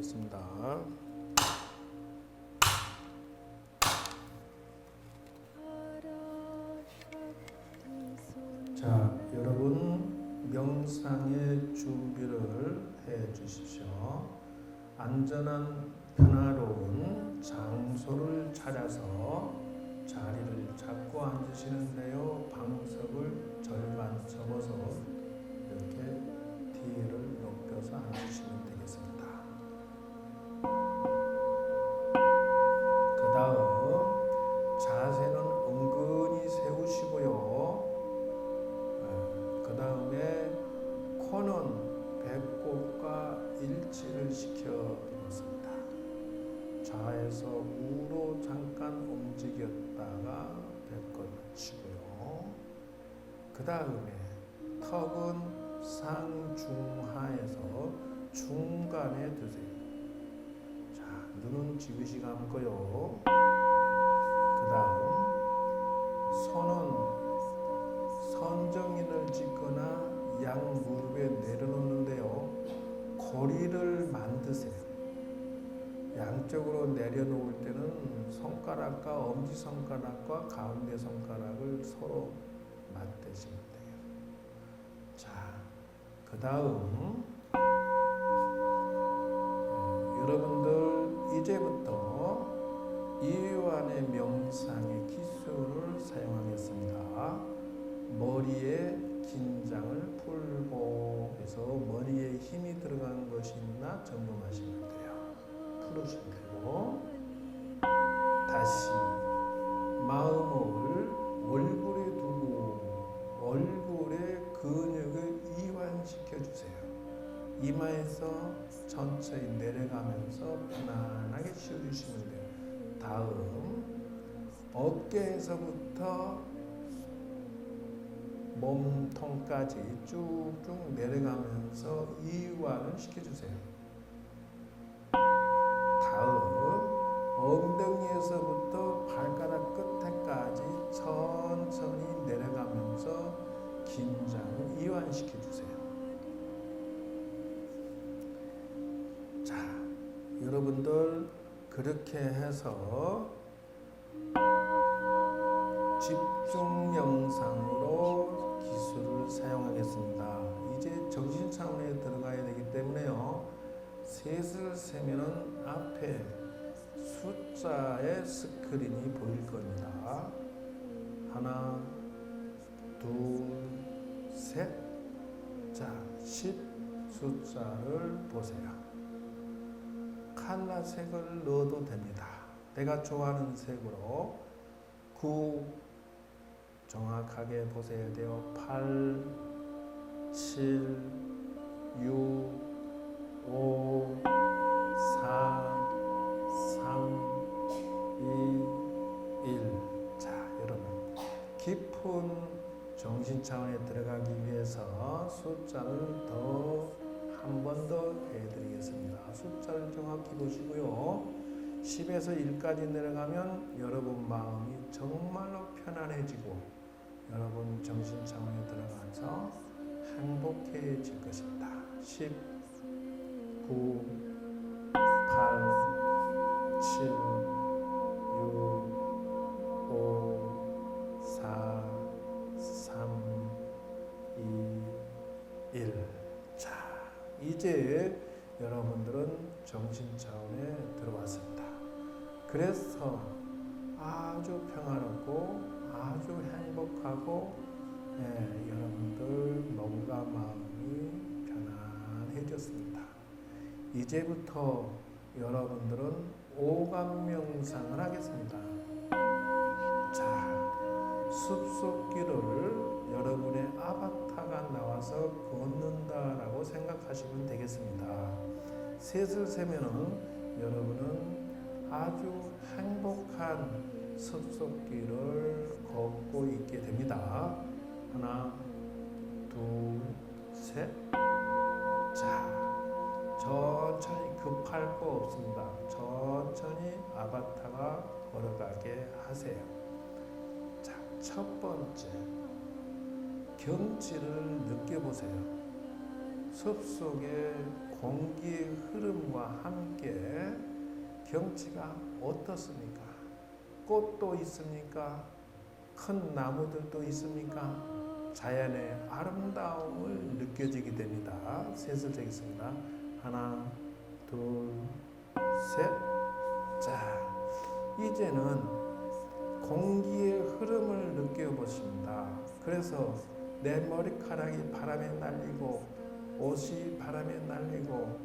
하겠습니다. 손은 선정인을 짓거나 양 무릎에 내려놓는데요. 고리를 만드세요. 양쪽으로 내려놓을 때는 손가락과 엄지 손가락과 가운데 손가락을 서로 맞대시면 돼요. 자, 그 다음 여러분들 이제부터 이완의 명상의 기술을 사용하겠습니다. 머리에 긴장을 풀고 해서 머리에 힘이 들어간 것이 있나 점검하시면 돼요. 풀으시고 다시 마음을 얼굴에 두고 얼굴의 근육을 이완시켜 주세요. 이마에서 천천히 내려가면서 편안하게 쉬어주시면 돼요. 다음 어깨에서부터 몸통까지 쭉쭉 내려가면서 이완을 시켜주세요. 다음 엉덩이에서부터 발가락 끝에까지 천천히 내려가면서 긴장을 이완시켜주세요. 자, 여러분들 그렇게 해서 집중 명상으로 기술을 사용하겠습니다. 이제 정신 차원에 들어가야 되기 때문에요. 셋을 세면은 앞에 숫자의 스크린이 보일 겁니다. 하나, 둘, 셋. 자, 10 숫자를 보세요. 칼라 색을 넣어도 됩니다. 내가 좋아하는 색으로 9 정확하게 보셔야 돼요. 8, 7, 6, 5, 4, 3, 2, 1. 자, 여러분. 깊은 정신 차원에 들어가기 위해서 숫자를 더 한 번 더 해드리겠습니다. 숫자를 정확히 보시고요. 10에서 1까지 내려가면 여러분 마음이 정말로 편안해지고 여러분 정신 차원에 들어가서 행복해질 것입니다. 10, 9, 이제 여러분들은 정신 차원에 들어왔습니다. 그래서 아주 평화롭고 아주 행복하고 예, 여러분들 몸과 마음이 편안해졌습니다. 이제부터 여러분들은 오감 명상을 하겠습니다. 자, 숲속길을 여러분의 나 와서 걷는다라고 생각하시면 되겠습니다. 셋을 세면은 여러분은 아주 행복한 숲속길을 걷고 있게 됩니다. 하나, 둘, 셋. 자, 천천히 급할 거 없습니다. 천천히 아바타가 걸어가게 하세요. 자, 첫 번째. 경치를 느껴보세요. 숲속에 공기의 흐름과 함께 경치가 어떻습니까? 꽃도 있습니까? 큰 나무들도 있습니까? 자연의 아름다움을 느껴지게 됩니다. 셋을 재겠습니다. 하나, 둘, 셋. 자, 이제는 공기의 흐름을 느껴보십니다. 그래서 내 머리카락이 바람에 날리고 옷이 바람에 날리고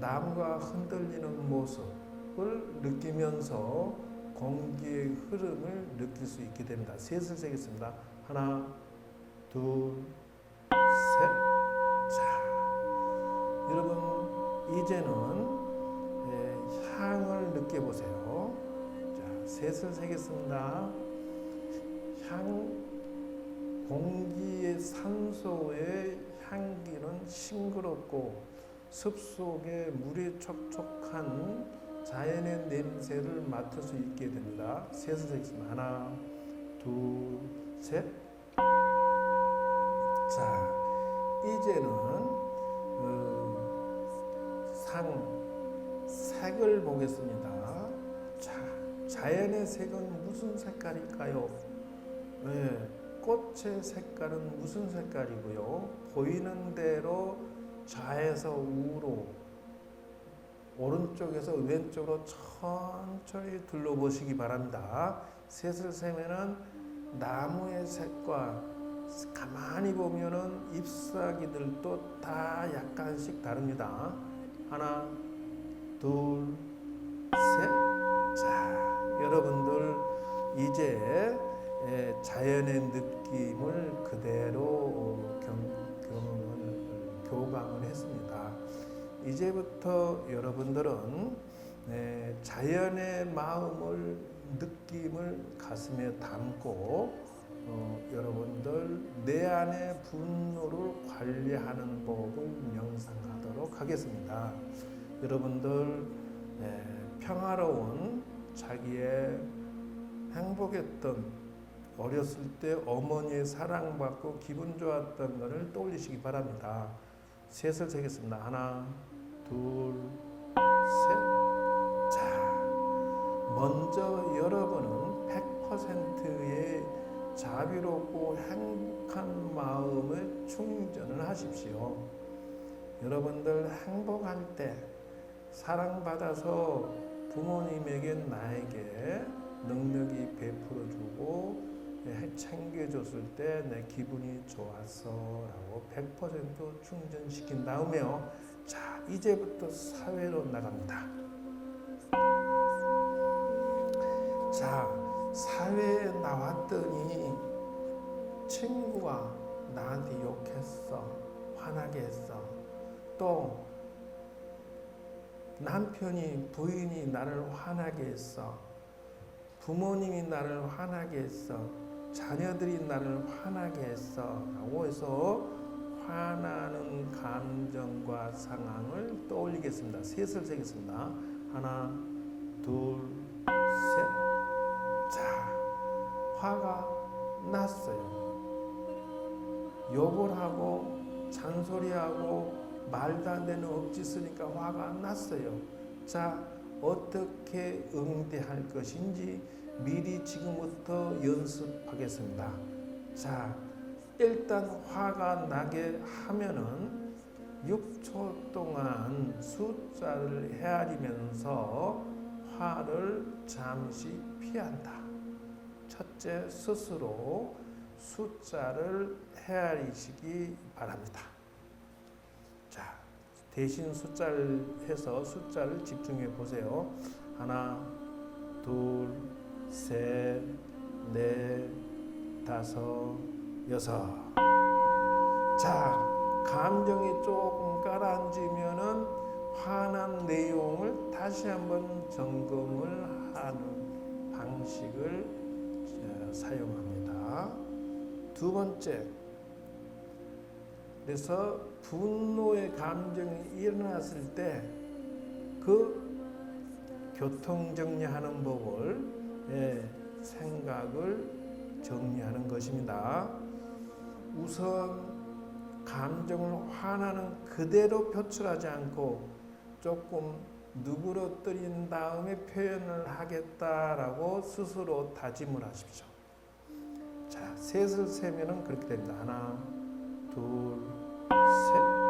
나무가 흔들리는 모습을 느끼면서 공기의 흐름을 느낄 수 있게 됩니다. 셋을 세겠습니다. 하나, 둘, 셋. 자, 여러분 이제는 예, 향을 느껴보세요. 자, 셋을 세겠습니다. 향 공기의 산소의 향기는 싱그럽고 숲속에 물이 촉촉한 자연의 냄새를 맡을 수 있게 됩니다. 셋을 세겠습니다. 하나, 둘, 셋. 자, 이제는 어, 상 색을 보겠습니다. 자, 자연의 색은 무슨 색깔일까요? 네, 꽃의 색깔은 무슨 색깔이고요? 보이는 대로 좌에서 우로 오른쪽에서 왼쪽으로 천천히 둘러보시기 바랍니다. 셋을 세면은 나무의 색과 가만히 보면은 잎사귀들도 다 약간씩 다릅니다. 하나, 둘, 셋. 자, 여러분들 이제 에, 자연의 느낌을 그대로 경, 경험을 교감을 했습니다. 이제부터 여러분들은 네, 자연의 마음을 느낌을 가슴에 담고 어, 여러분들 내 안의 분노를 관리하는 법을 명상하도록 하겠습니다. 여러분들 네, 평화로운 자기의 행복했던 어렸을 때 어머니의 사랑받고 기분 좋았던 것을 떠올리시기 바랍니다. 셋을 세겠습니다. 하나, 둘, 셋. 자, 먼저 여러분은 100%의 자비롭고 행복한 마음을 충전을 하십시오. 여러분들 행복할 때 사랑받아서 부모님에게 나에게 능력이 베풀어주고 챙겨줬을 때 내 기분이 좋았어라고 100% 충전시킨 다음에요. 자, 이제부터 사회로 나갑니다. 자, 사회에 나왔더니 친구가 나한테 욕했어. 화나게 했어. 또 남편이 부인이 나를 화나게 했어. 부모님이 나를 화나게 했어. 자녀들이 나를 화나게 했어. 라고 해서 화나는 감정과 상황을 떠올리겠습니다. 셋을 세겠습니다. 하나, 둘, 셋. 자, 화가 났어요. 욕을 하고 잔소리하고 말도 안 되는 억지 쓰니까 화가 났어요. 자, 어떻게 응대할 것인지 미리 지금부터 연습하겠습니다. 자, 일단 화가 나게 하면은 6초 동안 숫자를 헤아리면서 화를 잠시 피한다. 첫째, 스스로 숫자를 헤아리시기 바랍니다. 자, 대신 숫자를 해서 숫자를 집중해 보세요. 하나, 둘, 셋, 넷, 다섯, 여섯. 자, 감정이 조금 가라앉으면은 화난 내용을 다시 한번 점검을 하는 방식을 어, 사용합니다. 두 번째, 그래서 분노의 감정이 일어났을 때 그 교통 정리하는 법을 예, 생각을 정리하는 것입니다. 우선 감정을 화나는 그대로 표출하지 않고 조금 누그러뜨린 다음에 표현을 하겠다라고 스스로 다짐을 하십시오. 자, 셋을 세면은 그렇게 됩니다. 하나, 둘, 셋.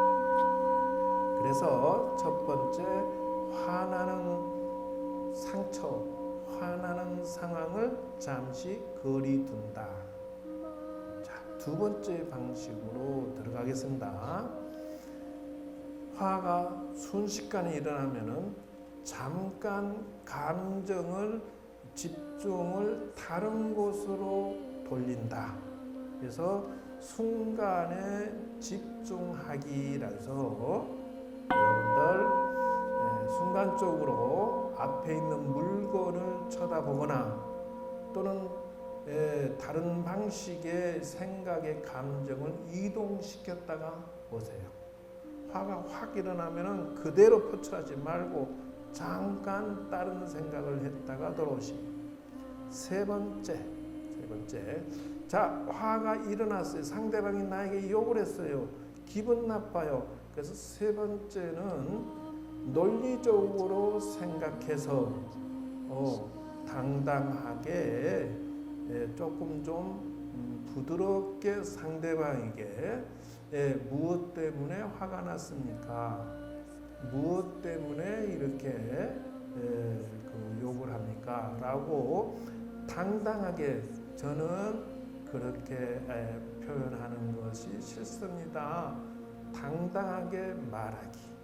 그래서 첫 번째 화나는 상처, 화나는 상황을 잠시 거리 둔다. 자, 두 번째 방식으로 들어가겠습니다. 화가 순식간에 일어나면은 잠깐 감정을 집중을 다른 곳으로 돌린다. 그래서 순간에 집중하기라 해서 여러분들 예, 순간적으로 앞에 있는 물건을 쳐다보거나 또는 예, 다른 방식의 생각의 감정을 이동시켰다가 보세요. 화가 확 일어나면은 그대로 표출하지 말고 잠깐 다른 생각을 했다가 돌아오십니다. 세 번째, 세 번째. 자, 화가 일어났어요. 상대방이 나에게 욕을 했어요. 기분 나빠요. 그래서 세 번째는 논리적으로 생각해서 어, 당당하게 예, 조금 좀 음, 부드럽게 상대방에게 예, 무엇 때문에 화가 났습니까? 무엇 때문에 이렇게 예, 그 욕을 합니까? 라고 당당하게 저는 그렇게 예, 표현하는 것이 싫습니다. 당당하게 말하기.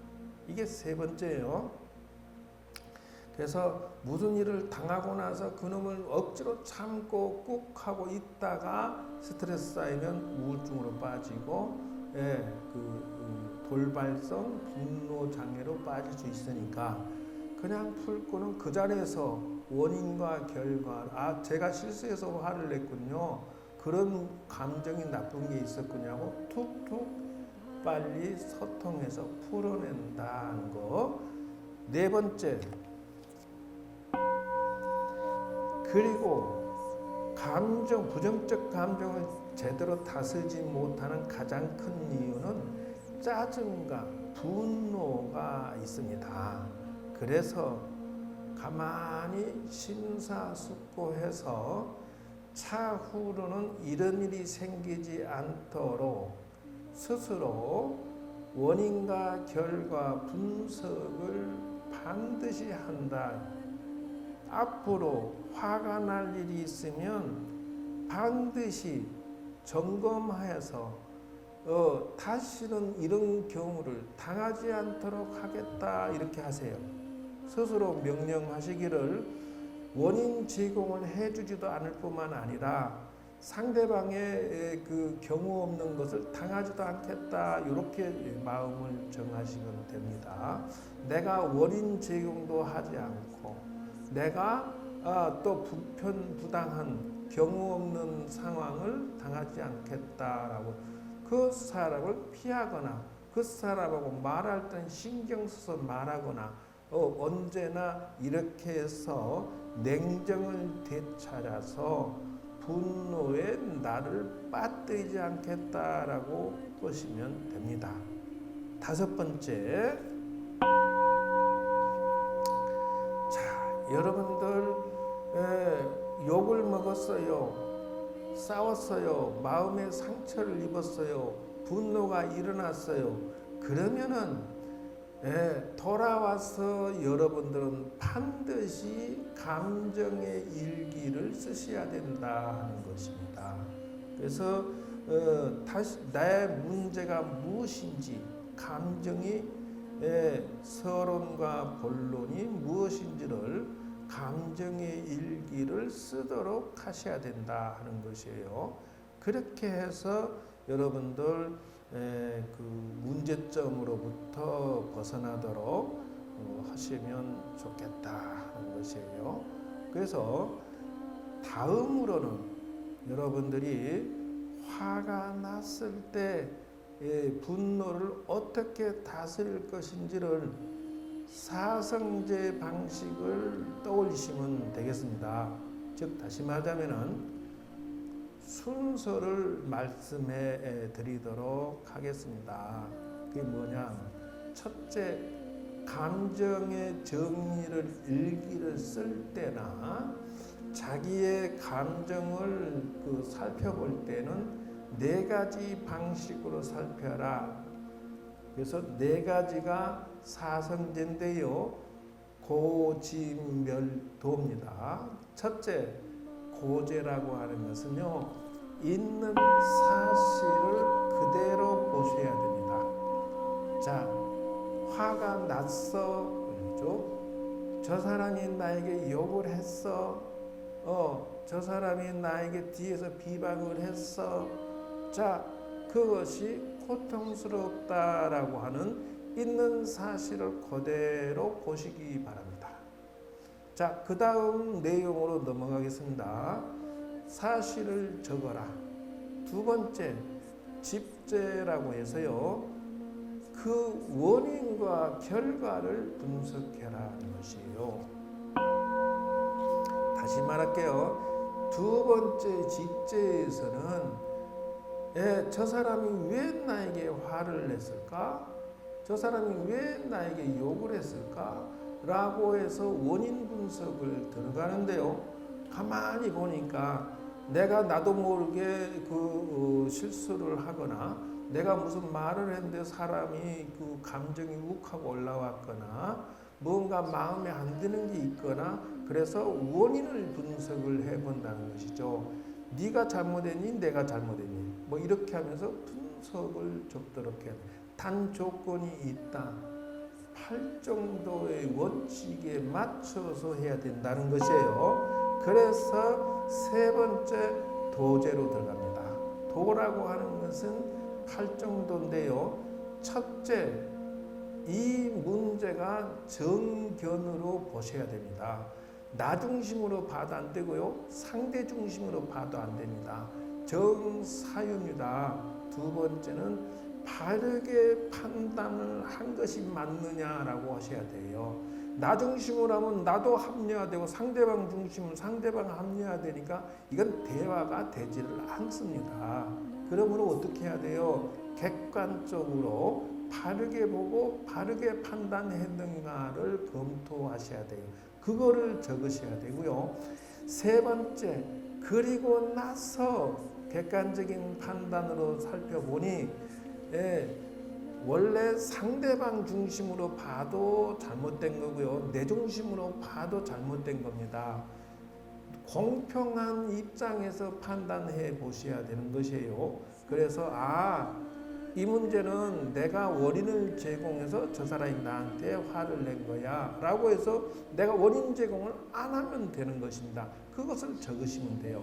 이게 세 번째예요. 그래서 무슨 일을 당하고 나서 그놈을 억지로 참고 꾹 하고 있다가 스트레스 쌓이면 우울증으로 빠지고 예, 그, 그 돌발성 분노 장애로 빠질 수 있으니까 그냥 풀고는 그 자리에서 원인과 결과 아 제가 실수해서 화를 냈군요 그런 감정이 나쁜 게 있었군요 툭툭 빨리 소통해서 풀어낸다는 거 네 번째 그리고 감정 부정적 감정을 제대로 다스리지 못하는 가장 큰 이유는 짜증과 분노가 있습니다. 그래서 가만히 심사숙고해서 차후로는 이런 일이 생기지 않도록 스스로 원인과 결과 분석을 반드시 한다. 앞으로 화가 날 일이 있으면 반드시 점검하여서 어, 다시는 이런 경우를 당하지 않도록 하겠다 이렇게 하세요. 스스로 명령하시기를 원인 제공을 해주지도 않을 뿐만 아니라 상대방의 그 경우 없는 것을 당하지도 않겠다 이렇게 마음을 정하시면 됩니다. 내가 원인 제공도 하지 않고 내가 아, 또 불편 부당한 경우 없는 상황을 당하지 않겠다라고 그 사람을 피하거나 그 사람하고 말할 땐 신경 써서 말하거나 어, 언제나 이렇게 해서 냉정을 되찾아서 분노에 나를 빠뜨리지 않겠다라고 보시면 됩니다. 다섯 번째, 자 여러분들 에, 욕을 먹었어요. 싸웠어요. 마음에 상처를 입었어요. 분노가 일어났어요. 그러면은 예, 돌아와서 여러분들은 반드시 감정의 일기를 쓰셔야 된다 하는 것입니다. 그래서 어, 다시 나의 문제가 무엇인지 감정이 예, 서론과 본론이 무엇인지를 감정의 일기를 쓰도록 하셔야 된다 하는 것이에요. 그렇게 해서 여러분들 에, 그 문제점으로부터 벗어나도록 어, 하시면 좋겠다 하는 것이에요. 그래서 다음으로는 여러분들이 화가 났을 때 예, 분노를 어떻게 다스릴 것인지를 사성제 방식을 떠올리시면 되겠습니다. 즉 다시 말하자면은 순서를 말씀해 드리도록 하겠습니다. 그게 뭐냐? 첫째, 감정의 정리를 일기를 쓸 때나 자기의 감정을 그 살펴볼 때는 네 가지 방식으로 살펴라. 그래서 네 가지가 사성제인데요. 고지멸도입니다. 첫째, 고제라고 하는 것은요. 있는 사실을 그대로 보셔야 됩니다. 자, 화가 났어. 그렇죠? 저 사람이 나에게 욕을 했어. 어, 저 사람이 나에게 뒤에서 비방을 했어. 자, 그것이 고통스럽다라고 하는 있는 사실을 그대로 보시기 바랍니다. 자, 그 다음 내용으로 넘어가겠습니다. 사실을 적어라. 두 번째, 집제라고 해서요. 그 원인과 결과를 분석해라는 것이에요. 다시 말할게요. 두 번째 집제에서는 예, 저 사람이 왜 나에게 화를 냈을까? 저 사람이 왜 나에게 욕을 했을까? 라고 해서 원인 분석을 들어가는데요. 가만히 보니까 내가 나도 모르게 그 어, 실수를 하거나 내가 무슨 말을 했는데 사람이 그 감정이 욱하고 올라왔거나 뭔가 마음에 안 드는 게 있거나 그래서 원인을 분석을 해 본다는 것이죠. 네가 잘못했니? 내가 잘못했니? 뭐 이렇게 하면서 분석을 좁도록 해야 돼. 단 조건이 있다. 팔 정도의 원칙에 맞춰서 해야 된다는 것이에요. 그래서 세 번째 도제로 들어갑니다. 도라고 하는 것은 팔 정도인데요. 첫째, 이 문제가 정견으로 보셔야 됩니다. 나 중심으로 봐도 안 되고요. 상대 중심으로 봐도 안 됩니다. 정사유입니다. 두 번째는 바르게 판단을 한 것이 맞느냐라고 하셔야 돼요. 나 중심으로 하면 나도 합리화되고 상대방 중심은 상대방 합리화되니까 이건 대화가 되지를 않습니다. 그러므로 어떻게 해야 돼요? 객관적으로 바르게 보고 바르게 판단했는가를 검토하셔야 돼요. 그거를 적으셔야 되고요. 세 번째, 그리고 나서 객관적인 판단으로 살펴보니 예, 원래 상대방 중심으로 봐도 잘못된 거고요. 내 중심으로 봐도 잘못된 겁니다. 공평한 입장에서 판단해 보셔야 되는 것이에요. 그래서 아, 이 문제는 내가 원인을 제공해서 저 사람이 나한테 화를 낸 거야. 라고 해서 내가 원인 제공을 안 하면 되는 것입니다. 그것을 적으시면 돼요.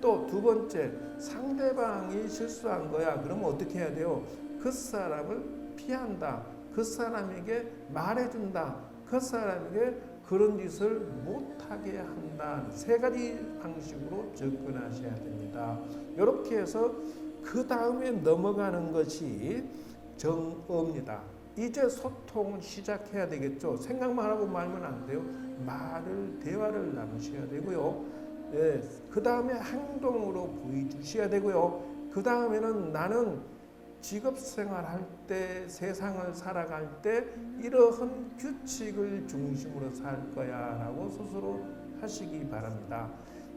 또 두 번째, 상대방이 실수한 거야. 그러면 어떻게 해야 돼요? 그 사람을 피한다. 그 사람에게 말해준다. 그 사람에게 그런 짓을 못하게 한다. 세 가지 방식으로 접근하셔야 됩니다. 이렇게 해서 그 다음에 넘어가는 것이 정어입니다. 이제 소통을 시작해야 되겠죠. 생각만 하고 말면 안 돼요. 말을 대화를 나누셔야 되고요. 예, 그 다음에 행동으로 보여주셔야 되고요. 그 다음에는 나는 직업 생활할 때 세상을 살아갈 때 이러한 규칙을 중심으로 살 거야라고 스스로 하시기 바랍니다.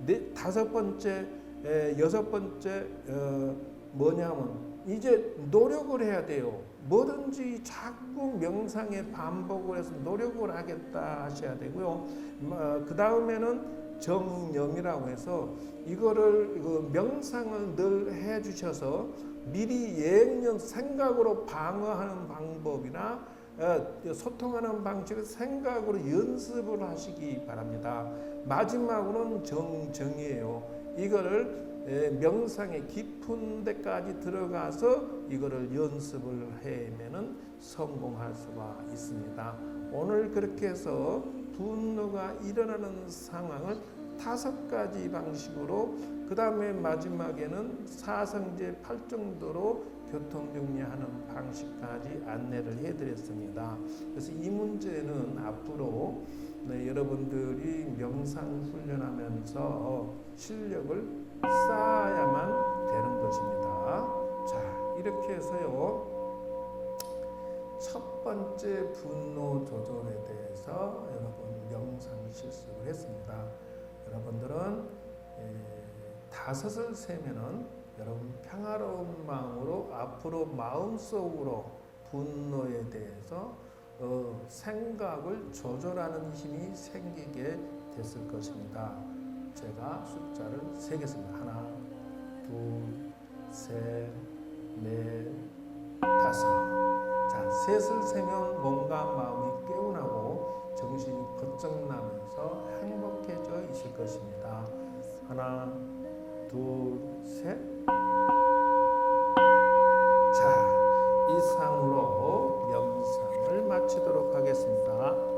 네, 다섯 번째, 에, 여섯 번째 어, 뭐냐면 이제 노력을 해야 돼요. 뭐든지 자꾸 명상에 반복을 해서 노력을 하겠다 하셔야 되고요. 어, 그 다음에는 정념이라고 해서 이거를 그 명상을 늘 해주셔서 미리 예년 생각으로 방어하는 방법이나 어, 소통하는 방식을 생각으로 연습을 하시기 바랍니다. 마지막으로는 정정이에요. 이거를 예, 명상의 깊은 데까지 들어가서 이거를 연습을 해면은 성공할 수가 있습니다. 오늘 그렇게 해서 분노가 일어나는 상황을 다섯 가지 방식으로 그 다음에 마지막에는 사성제 8 정도로 교통 정리하는 방식까지 안내를 해드렸습니다. 그래서 이 문제는 앞으로 네, 여러분들이 명상 훈련하면서 실력을 쌓아야만 되는 것입니다. 자, 이렇게 해서요. 첫 번째 분노 조절에 대해서 여러분 명상 실습을 했습니다. 여러분들은 에, 다섯을 세면은 여러분 평화로운 마음으로 앞으로 마음속으로 분노에 대해서 어, 생각을 조절하는 힘이 생기게 됐을 것입니다. 제가 숫자를 세겠습니다. 하나, 둘, 셋, 넷, 다섯. 자, 셋을 세면 뭔가 마음이 개운하고 정신이 번쩍 나면서 행복 있을 것입니다. 하나, 둘, 셋. 자, 이상으로 명상을 마치도록 하겠습니다.